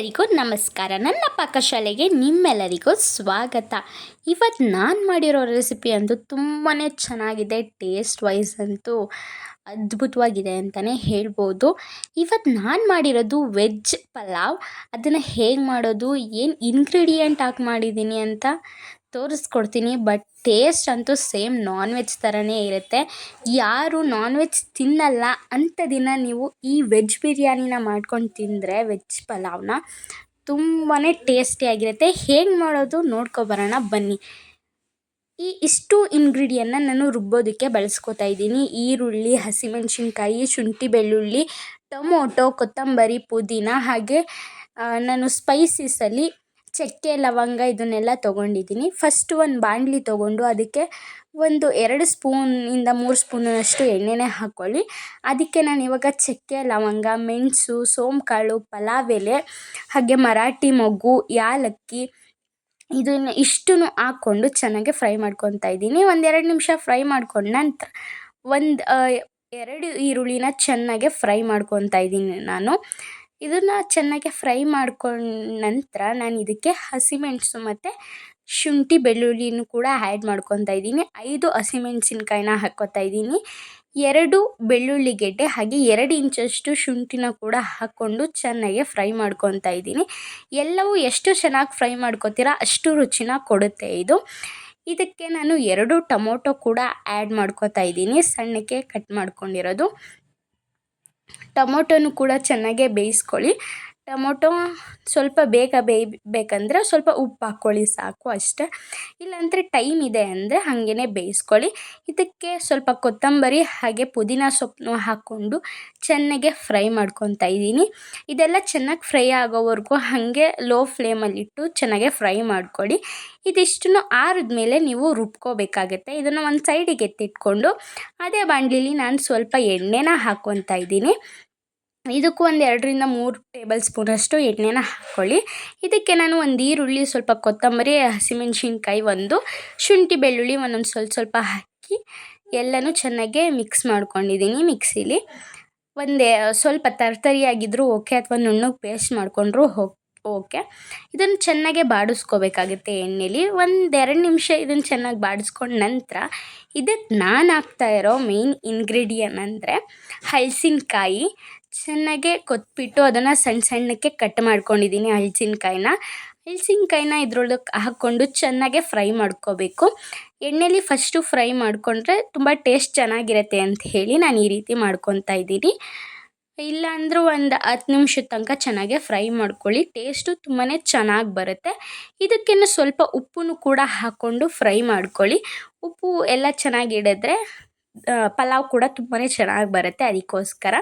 ಎಲ್ಲರಿಗೂ ನಮಸ್ಕಾರ. ನನ್ನ ಪಾಕಶಾಲೆಗೆ ನಿಮ್ಮೆಲ್ಲರಿಗೂ ಸ್ವಾಗತ. ಇವತ್ತು ನಾನು ಮಾಡಿರೋ ರೆಸಿಪಿ ಅಂತೂ ತುಂಬಾ ಚೆನ್ನಾಗಿದೆ ಟೇಸ್ಟ್ ವೈಸ್ ಅಂತೂ ಅದ್ಭುತವಾಗಿದೆ ಅಂತಲೇ ಹೇಳ್ಬೋದು. ಇವತ್ತು ನಾನು ಮಾಡಿರೋದು ವೆಜ್ ಪಲಾವ್. ಅದನ್ನು ಹೇಗೆ ಮಾಡೋದು, ಏನು ಇಂಗ್ರೀಡಿಯೆಂಟ್ ಹಾಕಿ ಮಾಡಿದ್ದೀನಿ ಅಂತ ತೋರಿಸ್ಕೊಡ್ತೀನಿ ಬಟ್ ಟೇಸ್ಟ್ ಅಂತೂ ಸೇಮ್ ನಾನ್ ವೆಜ್ ಥರನೇ ಇರುತ್ತೆ. ಯಾರು ನಾನ್ ವೆಜ್ ತಿನ್ನಲ್ಲ ಅಂತ ದಿನ ನೀವು ಈ ವೆಜ್ ಬಿರಿಯಾನಿನ ಮಾಡ್ಕೊಂಡು ತಿಂದರೆ ವೆಜ್ ಪಲಾವ್ನ ತುಂಬಾ ಟೇಸ್ಟಿಯಾಗಿರುತ್ತೆ ಹೇಗೆ ಮಾಡೋದು ನೋಡ್ಕೊಬರೋಣ ಬನ್ನಿ. ಈ ಇಷ್ಟು ಇಂಗ್ರೀಡಿಯನ್ನ ನಾನು ರುಬ್ಬೋದಕ್ಕೆ ಬಳಸ್ಕೊತಾ ಇದ್ದೀನಿ. ಈರುಳ್ಳಿ, ಹಸಿಮೆಣಸಿನ್ಕಾಯಿ, ಶುಂಠಿ ಬೆಳ್ಳುಳ್ಳಿ, ಟೊಮೊಟೊ, ಕೊತ್ತಂಬರಿ, ಪುದೀನ ಹಾಗೆ ನಾನು ಸ್ಪೈಸಸಲ್ಲಿ ಚಕ್ಕೆ, ಲವಂಗ ಇದನ್ನೆಲ್ಲ ತೊಗೊಂಡಿದ್ದೀನಿ. ಫಸ್ಟ್ ಒಂದು ಬಾಣಲಿ ತೊಗೊಂಡು ಅದಕ್ಕೆ ಒಂದು ಎರಡು ಸ್ಪೂನಿಂದ ಮೂರು ಸ್ಪೂನಷ್ಟು ಎಣ್ಣೆನೇ ಹಾಕ್ಕೊಳ್ಳಿ ಅದಕ್ಕೆ ನಾನು ಇವಾಗ ಚಕ್ಕೆ, ಲವಂಗ, ಮೆಣಸು, ಸೋಂಕಾಳು ಪಲಾವ್ ಎಲೆ ಹಾಗೆ ಮರಾಠಿ ಮೊಗ್ಗು, ಯಾಲಕ್ಕಿ ಇದನ್ನು ಇಷ್ಟೂ ಹಾಕ್ಕೊಂಡು ಚೆನ್ನಾಗಿ ಫ್ರೈ ಮಾಡ್ಕೊತಾ ಇದ್ದೀನಿ. ಒಂದೆರಡು ನಿಮಿಷ ಫ್ರೈ ಮಾಡ್ಕೊಂಡು ನಂತರ ಒಂದು ಎರಡು ಈರುಳ್ಳಿನ ಚೆನ್ನಾಗೆ ಫ್ರೈ ಮಾಡ್ಕೊತಾ ಇದ್ದೀನಿ ನಾನು. ಇದನ್ನು ಚೆನ್ನಾಗಿ ಫ್ರೈ ಮಾಡ್ಕೊಂಡ ನಂತರ ನಾನು ಇದಕ್ಕೆ ಹಸಿಮೆಣಸು ಮತ್ತು ಶುಂಠಿ ಬೆಳ್ಳುಳ್ಳಿನೂ ಕೂಡ ಆ್ಯಡ್ ಮಾಡ್ಕೊತಾ ಇದ್ದೀನಿ. ಐದು ಹಸಿಮೆಣ್ಸಿನ್ಕಾಯಿನ ಹಾಕ್ಕೊತಾ ಇದ್ದೀನಿ. ಎರಡು ಬೆಳ್ಳುಳ್ಳಿ ಗೆಡ್ಡೆ ಹಾಗೆ ಎರಡು ಇಂಚಷ್ಟು ಶುಂಠಿನ ಕೂಡ ಹಾಕ್ಕೊಂಡು ಚೆನ್ನಾಗಿ ಫ್ರೈ ಮಾಡ್ಕೊತಾ ಇದ್ದೀನಿ. ಎಲ್ಲವೂ ಎಷ್ಟು ಚೆನ್ನಾಗಿ ಫ್ರೈ ಮಾಡ್ಕೊತೀರ ಅಷ್ಟು ರುಚಿನ ಕೊಡುತ್ತೆ ಇದು. ಇದಕ್ಕೆ ನಾನು ಎರಡು ಟೊಮೊಟೊ ಕೂಡ ಆ್ಯಡ್ ಮಾಡ್ಕೋತಾ ಇದ್ದೀನಿ. ಸಣ್ಣಕ್ಕೆ ಕಟ್ ಮಾಡ್ಕೊಂಡಿರೋದು. ಟೊಮೊಟೊನು ಕೂಡ ಚೆನ್ನಾಗೇ ಬೇಯಿಸ್ಕೊಳ್ಳಿ. ಟೊಮೊಟೊ ಸ್ವಲ್ಪ ಬೇಗ ಬೇಯಬೇಕಂದ್ರೆ ಸ್ವಲ್ಪ ಉಪ್ಪು ಹಾಕ್ಕೊಳ್ಳಿ ಸಾಕು ಅಷ್ಟೇ. ಇಲ್ಲಾಂದರೆ ಟೈಮ್ ಇದೆ ಅಂದರೆ ಹಾಗೇ ಬೇಯಿಸ್ಕೊಳ್ಳಿ. ಇದಕ್ಕೆ ಸ್ವಲ್ಪ ಕೊತ್ತಂಬರಿ ಹಾಗೆ ಪುದೀನ ಸೊಪ್ಪನ್ನು ಹಾಕ್ಕೊಂಡು ಚೆನ್ನಾಗೆ ಫ್ರೈ ಮಾಡ್ಕೊತಾ ಇದ್ದೀನಿ. ಇದೆಲ್ಲ ಚೆನ್ನಾಗಿ ಫ್ರೈ ಆಗೋವರೆಗೂ ಹಾಗೆ ಲೋ ಫ್ಲೇಮಲ್ಲಿಟ್ಟು ಚೆನ್ನಾಗೆ ಫ್ರೈ ಮಾಡ್ಕೊಳ್ಳಿ. ಇದಿಷ್ಟನ್ನು ಆರಿದ್ಮೇಲೆ ನೀವು ರುಬ್ಕೋಬೇಕಾಗತ್ತೆ. ಇದನ್ನು ಒಂದು ಸೈಡಿಗೆ ಎತ್ತಿಟ್ಕೊಂಡು, ಅದೇ ಬಾಂಡ್ಲಿಲಿ ನಾನು ಸ್ವಲ್ಪ ಎಣ್ಣೆನ ಹಾಕ್ಕೊತಾ ಇದ್ದೀನಿ. ಇದಕ್ಕೂ ಒಂದು ಎರಡರಿಂದ ಮೂರು ಟೇಬಲ್ ಸ್ಪೂನಷ್ಟು ಎಣ್ಣೆನ ಹಾಕ್ಕೊಳ್ಳಿ ಇದಕ್ಕೆ ನಾನು ಒಂದು ಈರುಳ್ಳಿ, ಸ್ವಲ್ಪ ಕೊತ್ತಂಬರಿ, ಹಸಿಮೆಣ್ಸಿನ್ಕಾಯಿ ಒಂದು, ಶುಂಠಿ ಬೆಳ್ಳುಳ್ಳಿ ಒಂದೊಂದು ಸ್ವಲ್ಪ ಸ್ವಲ್ಪ ಹಾಕಿ ಎಲ್ಲನೂ ಚೆನ್ನಾಗೆ ಮಿಕ್ಸ್ ಮಾಡ್ಕೊಂಡಿದ್ದೀನಿ ಮಿಕ್ಸಿಲಿ ಒಂದೇ, ಸ್ವಲ್ಪ ತರ್ತರಿಯಾಗಿದ್ದರೂ ಓಕೆ ಅಥವಾ ನುಣ್ಣಗೆ ಪೇಸ್ಟ್ ಮಾಡಿಕೊಂಡ್ರೂ ಓಕೆ ಇದನ್ನು ಚೆನ್ನಾಗೆ ಬಾಡಿಸ್ಕೋಬೇಕಾಗುತ್ತೆ ಎಣ್ಣೆಲಿ. ಒಂದೆರಡು ನಿಮಿಷ ಇದನ್ನು ಚೆನ್ನಾಗಿ ಬಾಡಿಸ್ಕೊಂಡ ನಂತರ ಇದಕ್ಕೆ ನಾನು ಹಾಕ್ತಾ ಇರೋ ಮೇನ್ ಇಂಗ್ರೀಡಿಯನ್ ಅಂದರೆ ಹಲಸಿನ್ಕಾಯಿ. ಚೆನ್ನಾಗೆ ಕೊತ್ಬಿಟ್ಟು ಅದನ್ನು ಸಣ್ಣ ಸಣ್ಣಕ್ಕೆ ಕಟ್ ಮಾಡ್ಕೊಂಡಿದ್ದೀನಿ ಹಲ್ಸಿನ್ಕಾಯಿನ. ಹಲ್ಸಿನ್ಕಾಯಿನ ಇದ್ರೊಳಗೆ ಹಾಕ್ಕೊಂಡು ಚೆನ್ನಾಗೆ ಫ್ರೈ ಮಾಡ್ಕೋಬೇಕು. ಎಣ್ಣೆಲಿ ಫಸ್ಟು ಫ್ರೈ ಮಾಡಿಕೊಂಡ್ರೆ ತುಂಬ ಟೇಸ್ಟ್ ಚೆನ್ನಾಗಿರತ್ತೆ ಅಂತ ಹೇಳಿ ನಾನು ಈ ರೀತಿ ಮಾಡ್ಕೊತಾ ಇದ್ದೀನಿ. ಇಲ್ಲಾಂದ್ರೂ ಒಂದು ಹತ್ತು ನಿಮಿಷದ ತನಕ ಚೆನ್ನಾಗೆ ಫ್ರೈ ಮಾಡ್ಕೊಳ್ಳಿ, ಟೇಸ್ಟು ತುಂಬಾ ಚೆನ್ನಾಗಿ ಬರುತ್ತೆ. ಇದಕ್ಕೇನು ಸ್ವಲ್ಪ ಉಪ್ಪನ್ನು ಕೂಡ ಹಾಕ್ಕೊಂಡು ಫ್ರೈ ಮಾಡ್ಕೊಳ್ಳಿ. ಉಪ್ಪು ಎಲ್ಲ ಚೆನ್ನಾಗಿ ಹಿಡಿದ್ರೆ ಪಲಾವ್ ಕೂಡ ತುಂಬಾ ಚೆನ್ನಾಗಿ ಬರುತ್ತೆ ಅದಕ್ಕೋಸ್ಕರ.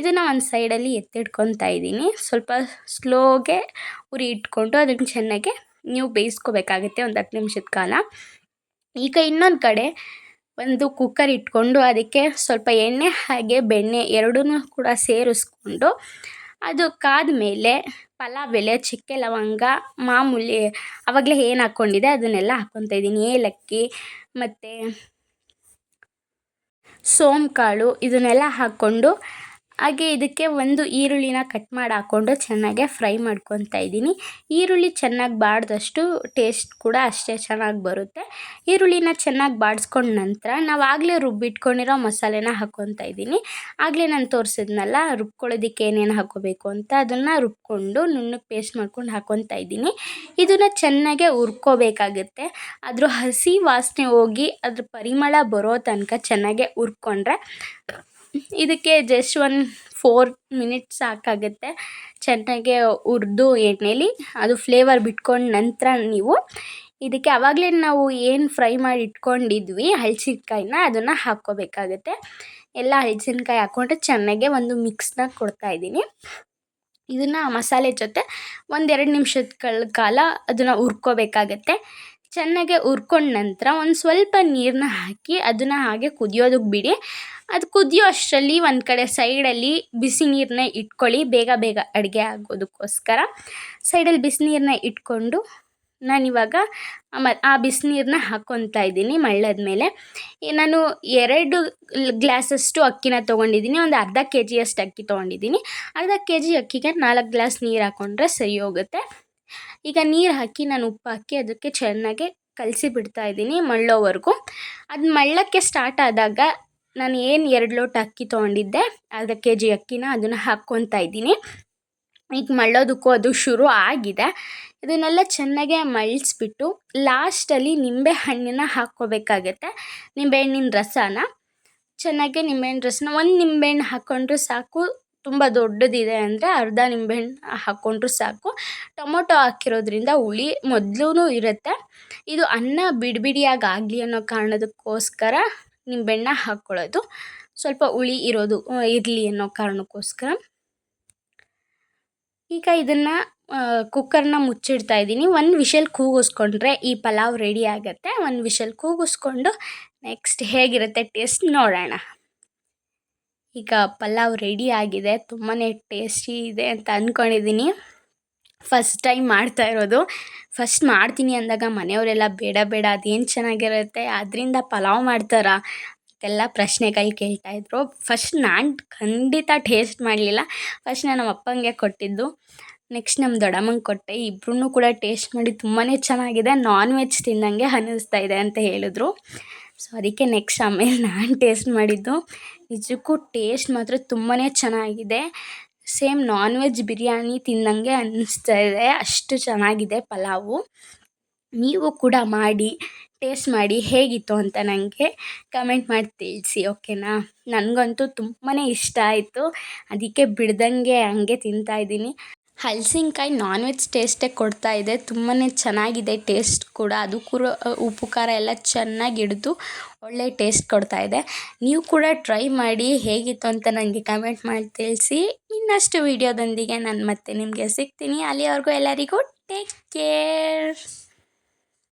ಇದನ್ನು ಒಂದು ಸೈಡಲ್ಲಿ ಎತ್ತಿಟ್ಕೊತಾ ಇದ್ದೀನಿ. ಸ್ವಲ್ಪ ಸ್ಲೋಗೆ ಉರಿ ಇಟ್ಕೊಂಡು ಅದನ್ನು ಚೆನ್ನಾಗೆ ನೀವು ಬೇಯಿಸ್ಕೋಬೇಕಾಗುತ್ತೆ ಒಂದು ಹತ್ತು ನಿಮಿಷದ ಕಾಲ. ಈಗ ಇನ್ನೊಂದು ಕಡೆ ಒಂದು ಕುಕ್ಕರ್ ಇಟ್ಕೊಂಡು ಅದಕ್ಕೆ ಸ್ವಲ್ಪ ಎಣ್ಣೆ ಹಾಗೆ ಬೆಣ್ಣೆ ಎರಡೂ ಕೂಡ ಸೇರಿಸ್ಕೊಂಡು ಅದು ಕಾದ ಮೇಲೆ ಪಲಾವ್ ಎಲೆ, ಚಕ್ಕೆ ಲವಂಗ, ಮಾಮೂಲಿ ಆವಾಗಲೇ ಏನು ಹಾಕ್ಕೊಂಡಿದೆ ಅದನ್ನೆಲ್ಲ ಹಾಕ್ಕೊತಾ ಇದ್ದೀನಿ. ಏಲಕ್ಕಿ ಮತ್ತು ಕಾಳು ಇದನ್ನೆಲ್ಲ ಹಾಕ್ಕೊಂಡು ಹಾಗೆ ಇದಕ್ಕೆ ಒಂದು ಈರುಳ್ಳಿನ ಕಟ್ ಮಾಡಿ ಹಾಕ್ಕೊಂಡು ಚೆನ್ನಾಗೆ ಫ್ರೈ ಮಾಡ್ಕೊತಾ ಇದ್ದೀನಿ. ಈರುಳ್ಳಿ ಚೆನ್ನಾಗಿ ಬಾಡಿದಷ್ಟು ಟೇಸ್ಟ್ ಕೂಡ ಅಷ್ಟೇ ಚೆನ್ನಾಗಿ ಬರುತ್ತೆ. ಈರುಳ್ಳಿನ ಚೆನ್ನಾಗಿ ಬಾಡಿಸ್ಕೊಂಡ ನಂತರ ನಾವು ಆಗಲೇ ರುಬ್ಬಿಟ್ಕೊಂಡಿರೋ ಮಸಾಲೆನ ಹಾಕ್ಕೊತಾ ಇದ್ದೀನಿ. ಆಗಲೇ ನಾನು ತೋರಿಸಿದ್ನಲ್ಲ, ರುಬ್ಕೊಳ್ಳೋದಕ್ಕೆ ಏನೇನು ಹಾಕೋಬೇಕು ಅಂತ ಅದನ್ನು ರುಬ್ಕೊಂಡು ನುಣ್ಣಗೆ ಪೇಸ್ಟ್ ಮಾಡ್ಕೊಂಡು ಹಾಕ್ಕೊತಾ ಇದ್ದೀನಿ. ಇದನ್ನು ಚೆನ್ನಾಗೆ ಹುರ್ಕೋಬೇಕಾಗುತ್ತೆ. ಅದ್ರ ಹಸಿ ವಾಸನೆ ಹೋಗಿ ಅದ್ರ ಪರಿಮಳ ಬರೋ ತನಕ ಚೆನ್ನಾಗೆ ಹುರ್ಕೊಂಡ್ರೆ ಇದಕ್ಕೆ ಜಸ್ಟ್ ಒನ್ ಫೋರ್ ಮಿನಿಟ್ಸ್ ಸಾಕಾಗುತ್ತೆ. ಚೆನ್ನಾಗೆ ಹುರಿದು ಎಣ್ಣೆಲಿ ಅದು ಫ್ಲೇವರ್ ಬಿಟ್ಕೊಂಡ ನಂತರ ನೀವು ಇದಕ್ಕೆ ಆವಾಗಲೇ ನಾವು ಏನು ಫ್ರೈ ಮಾಡಿ ಇಟ್ಕೊಂಡಿದ್ವಿ ಹಲ್ಸಿನ್ಕಾಯಿನ ಅದನ್ನು ಹಾಕ್ಕೋಬೇಕಾಗುತ್ತೆ. ಎಲ್ಲ ಹಲ್ಸಿನ್ಕಾಯಿ ಹಾಕ್ಕೊಂಡ್ರೆ ಚೆನ್ನಾಗೆ ಒಂದು ಮಿಕ್ಸ್ನ ಕೊಡ್ತಾಯಿದ್ದೀನಿ ಇದನ್ನು ಮಸಾಲೆ ಜೊತೆ ಒಂದೆರಡು ನಿಮಿಷದ ಕಾಲ ಅದನ್ನು ಹುರ್ಕೋಬೇಕಾಗತ್ತೆ. ಚೆನ್ನಾಗೆ ಹುರ್ಕೊಂಡ ನಂತರ ಒಂದು ಸ್ವಲ್ಪ ನೀರನ್ನ ಹಾಕಿ ಅದನ್ನು ಹಾಗೆ ಕುದಿಯೋದಕ್ಕೆ ಬಿಡಿ. ಅದು ಕುದಿಯೋ ಅಷ್ಟರಲ್ಲಿ ಒಂದು ಕಡೆ ಸೈಡಲ್ಲಿ ಬಿಸಿ ನೀರನ್ನ ಇಟ್ಕೊಳ್ಳಿ. ಬೇಗ ಬೇಗ ಅಡುಗೆ ಆಗೋದಕ್ಕೋಸ್ಕರ ಸೈಡಲ್ಲಿ ಬಿಸಿ ನೀರನ್ನ ಇಟ್ಕೊಂಡು ನಾನಿವಾಗ ಮ, ಆ ಬಿಸಿನೀರನ್ನ ಹಾಕ್ಕೊತಾ ಇದ್ದೀನಿ ಮಳ್ಳದ ಮೇಲೆ. ನಾನು ಎರಡು ಗ್ಲಾಸಷ್ಟು ಅಕ್ಕಿನ ತೊಗೊಂಡಿದ್ದೀನಿ. ಒಂದು ಅರ್ಧ ಕೆ ಜಿಯಷ್ಟು ಅಕ್ಕಿ ತೊಗೊಂಡಿದ್ದೀನಿ. ಅರ್ಧ ಕೆ ಜಿ ಅಕ್ಕಿಗೆ ನಾಲ್ಕು ಗ್ಲಾಸ್ ನೀರು ಹಾಕ್ಕೊಂಡ್ರೆ ಸರಿ ಹೋಗುತ್ತೆ. ಈಗ ನೀರು ಹಾಕಿ ನಾನು ಉಪ್ಪು ಹಾಕಿ ಅದಕ್ಕೆ ಚೆನ್ನಾಗಿ ಕಲಸಿ ಬಿಡ್ತಾ ಇದ್ದೀನಿ ಮಳ್ಳೋವರೆಗೂ. ಅದು ಮಳ್ಳಕ್ಕೆ ಸ್ಟಾರ್ಟ್ ಆದಾಗ ನಾನು ಏನು ಎರಡು ಲೋಟ ಅಕ್ಕಿ ತೊಗೊಂಡಿದ್ದೆ ಅರ್ಧ ಕೆ ಜಿ ಅಕ್ಕಿನ ಅದನ್ನು ಹಾಕ್ಕೊತಾ ಇದ್ದೀನಿ. ಈಗ ಮಳ್ಳೋದಕ್ಕೂ ಅದು ಶುರು ಆಗಿದೆ. ಇದನ್ನೆಲ್ಲ ಚೆನ್ನಾಗೆ ಮಳ್ಳಿಸ್ಬಿಟ್ಟು ಲಾಸ್ಟಲ್ಲಿ ನಿಂಬೆ ಹಣ್ಣನ್ನ ಹಾಕ್ಕೋಬೇಕಾಗತ್ತೆ. ನಿಂಬೆಹಣ್ಣಿನ ರಸನ. ಚೆನ್ನಾಗಿ ನಿಂಬೆಹಣ್ಣು ರಸನ. ಒಂದು ನಿಂಬೆಹಣ್ಣು ಹಾಕ್ಕೊಂಡ್ರೆ ಸಾಕು. ತುಂಬ ದೊಡ್ಡದಿದೆ ಅಂದರೆ ಅರ್ಧ ನಿಂಬೆಹಣ್ಣು ಹಾಕ್ಕೊಂಡ್ರೂ ಸಾಕು. ಟೊಮೊಟೊ ಹಾಕಿರೋದ್ರಿಂದ ಹುಳಿ ಮೊದಲೂ ಇರುತ್ತೆ. ಇದು ಅನ್ನ ಬಿಡಿ ಬಿಡಿಯಾಗಿ ಆಗಲಿ ಅನ್ನೋ ಕಾರಣದಕ್ಕೋಸ್ಕರ ನಿಂಬೆಹಣ್ಣ ಹಾಕ್ಕೊಳ್ಳೋದು ಸ್ವಲ್ಪ ಹುಳಿ ಇರೋದು ಇರಲಿ ಅನ್ನೋ ಕಾರಣಕ್ಕೋಸ್ಕರ. ಈಗ ಇದನ್ನು ಕುಕ್ಕರ್ನ ಮುಚ್ಚಿಡ್ತಾ ಇದ್ದೀನಿ. ಒಂದು ವಿಷಲ್ ಕೂಗಿಸ್ಕೊಂಡ್ರೆ ಈ ಪಲಾವ್ ರೆಡಿ ಆಗುತ್ತೆ. ಒಂದು ವಿಷಲ್ ಕೂಗಿಸ್ಕೊಂಡು ನೆಕ್ಸ್ಟ್ ಹೇಗಿರುತ್ತೆ ಟೇಸ್ಟ್ ನೋಡೋಣ. ಈಗ ಪಲಾವ್ ರೆಡಿ ಆಗಿದೆ. ತುಂಬಾ ಟೇಸ್ಟಿ ಇದೆ ಅಂತ ಅಂದ್ಕೊಂಡಿದ್ದೀನಿ ಫಸ್ಟ್ ಟೈಮ್ ಮಾಡ್ತಾ ಇರೋದು. ಫಸ್ಟ್ ಮಾಡ್ತೀನಿ ಅಂದಾಗ ಮನೆಯವರೆಲ್ಲ ಬೇಡ ಬೇಡ, ಅದೇನು ಚೆನ್ನಾಗಿರುತ್ತೆ, ಅದರಿಂದ ಪಲಾವ್ ಮಾಡ್ತಾರಾ? ಅಂತೆಲ್ಲ ಪ್ರಶ್ನೆಗಳು ಕೇಳ್ತಾಯಿದ್ರು ಫಸ್ಟ್ ನಾನು ಖಂಡಿತ ಟೇಸ್ಟ್ ಮಾಡಲಿಲ್ಲ. ಫಸ್ಟ್ ನಾನು ನಮ್ಮ ಅಪ್ಪಂಗೆ ಕೊಟ್ಟಿದ್ದು. ನೆಕ್ಸ್ಟ್ ನಮ್ಮ ದೊಡ್ಡಮ್ಮಂಗೆ ಕೊಟ್ಟೆ. ಇಬ್ರೂ ಕೂಡ ಟೇಸ್ಟ್ ಮಾಡಿ ತುಂಬಾ ಚೆನ್ನಾಗಿದೆ. ನಾನ್ ವೆಜ್ ತಿಂದಂಗೆ ಅನ್ನಿಸ್ತಾ ಇದೆ ಅಂತ ಹೇಳಿದ್ರು. ಸೊ ಅದಕ್ಕೆ ನೆಕ್ಸ್ಟ್ ಆಮೇಲೆ ನಾನು ಟೇಸ್ಟ್ ಮಾಡಿದ್ದು. ನಿಜಕ್ಕೂ ಟೇಸ್ಟ್ ಮಾತ್ರ ತುಂಬಾ ಚೆನ್ನಾಗಿದೆ. ಸೇಮ್ ನಾನ್ ವೆಜ್ ಬಿರಿಯಾನಿ ತಿಂದಂಗೆ ಅನ್ನಿಸ್ತಾ ಇದೆ ಅಷ್ಟು ಚೆನ್ನಾಗಿದೆ ಪಲಾವು. ನೀವು ಕೂಡ ಮಾಡಿ, ಟೇಸ್ಟ್ ಮಾಡಿ ಹೇಗಿತ್ತು ಅಂತ ನನಗೆ ಕಮೆಂಟ್ ಮಾಡಿ ತಿಳಿಸಿ, ಓಕೆನಾ? ನನಗಂತೂ ತುಂಬಾ ಇಷ್ಟ ಆಯಿತು. ಅದಕ್ಕೆ ಬಿಡ್ದಂಗೆ ಹಂಗೆ ತಿಂತಾಯಿದ್ದೀನಿ ಹಲಸಿನ್ಕಾಯಿ ನಾನ್ ವೆಜ್ ಟೇಸ್ಟೇ ಕೊಡ್ತಾ ಇದೆ. ತುಂಬಾ ಚೆನ್ನಾಗಿದೆ ಟೇಸ್ಟ್ ಕೂಡ. ಅದು ಕೂಡ ಉಪ್ಪು ಖಾರ ಎಲ್ಲ ಚೆನ್ನಾಗಿ ಹಿಡಿದು ಒಳ್ಳೆ ಟೇಸ್ಟ್ ಕೊಡ್ತಾ ಇದೆ. ನೀವು ಕೂಡ ಟ್ರೈ ಮಾಡಿ ಹೇಗಿತ್ತು ಅಂತ ನನಗೆ ಕಮೆಂಟ್ ಮಾಡಿ ತಿಳಿಸಿ. ಇನ್ನಷ್ಟು ವೀಡಿಯೋದೊಂದಿಗೆ ನಾನು ಮತ್ತೆ ನಿಮಗೆ ಸಿಗ್ತೀನಿ. ಅಲ್ಲಿವರೆಗೂ ಎಲ್ಲರಿಗೂ ಟೇಕ್ ಕೇರ್